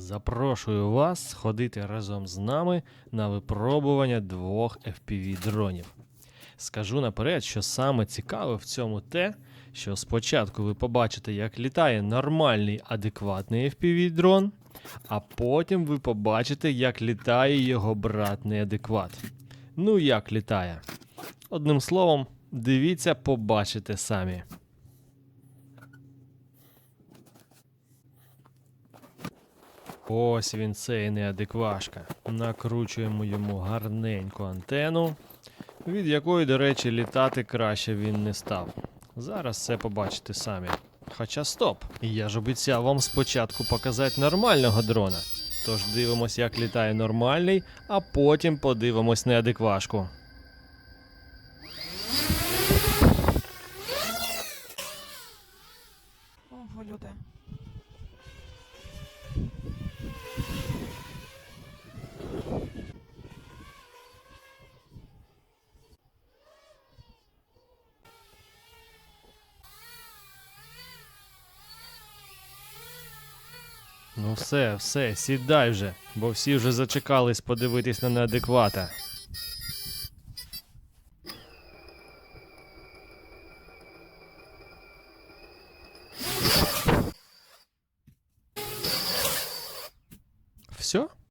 Запрошую вас сходити разом з нами на випробування двох FPV дронів. Скажу наперед, що саме цікаве в цьому те, що спочатку ви побачите, як літає нормальний адекватний FPV дрон, а потім ви побачите, як літає його брат неадекват. Ну як літає? Одним словом, дивіться, побачите самі. Ось він цей неадеквашка. Накручуємо йому гарненьку антену, від якої, до речі, літати краще він не став. Зараз це побачите самі. Хоча стоп! Я ж обіцяв вам спочатку показати нормального дрона. Тож дивимось, як літає нормальний, а потім подивимось неадеквашку. Ого, люди. Ну все, все, сідай вже, бо всі вже зачекались подивитись на неадеквата. Все?